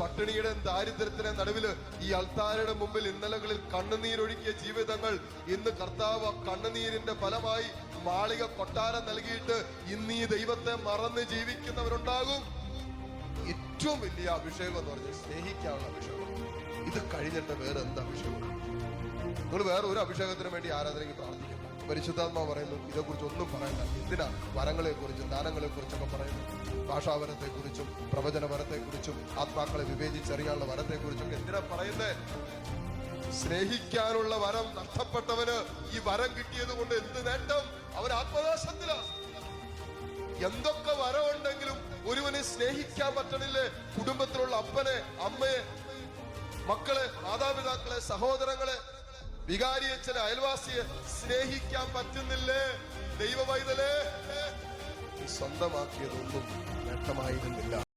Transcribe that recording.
ദാരിദ്ര്യത്തിന്റെ നടുവിൽ ഈ അൾത്താരയുടെ മുമ്പിൽ ഇന്നലകളിൽ കണ്ണുനീരൊഴുക്കിയ ജീവിതങ്ങൾ ഇന്ന് കർത്താവ് കണ്ണുനീരിന്റെ ഫലമായി മാളിക കൊട്ടാരം നൽകിയിട്ട് ഇന്ന് ഈ ദൈവത്തെ മറന്ന് ജീവിക്കുന്നവരുണ്ടാകും. ഏറ്റവും വലിയ അഭിഷേകം എന്ന് പറഞ്ഞാൽ സ്നേഹിക്കാനുള്ള അഭിഷേകം ഇത് കഴിഞ്ഞിട്ട് വേറെ എന്താ അഭിഷേകം? നിങ്ങൾ വേറെ ഒരു അഭിഷേകത്തിന് വേണ്ടി ആരാധനയ്ക്ക് പ്രാർത്ഥിക്കണം പരിശുദ്ധാത്മാ പറയുന്നു ഇതേക്കുറിച്ച് ഒന്നും പറയണ്ട. എന്തിനാ വരങ്ങളെ കുറിച്ചും ദാനങ്ങളെ കുറിച്ചൊക്കെ പറയുന്നു ഭാഷാവരത്തെ കുറിച്ചും പ്രവചനവരത്തെ കുറിച്ചും ആത്മാക്കളെ വിവേചിച്ചറിയാനുള്ള വരത്തെ കുറിച്ചും എന്തിനാ പറയുന്നേ? സ്നേഹിക്കാനുള്ള വരം നഷ്ടപ്പെട്ടവന് ഈ വരം കിട്ടിയത് കൊണ്ട് എന്ത് നേട്ടം? അവൻ ആത്മനാശത്തിലാണ് എന്തൊക്കെ വരമുണ്ടെങ്കിലും ഒരുവനെ സ്നേഹിക്കാൻ പറ്റണില്ലേ? കുടുംബത്തിലുള്ള അപ്പനെ അമ്മയെ മക്കളെ മാതാപിതാക്കളെ സഹോദരങ്ങളെ വികാരിയച്ഛനെ അയൽവാസിയെ സ്നേഹിക്കാൻ പറ്റുന്നില്ലേ? ദൈവവൈതലേ. സ്വന്തമാക്കിയതൊന്നും നേട്ടമായിരുന്നില്ല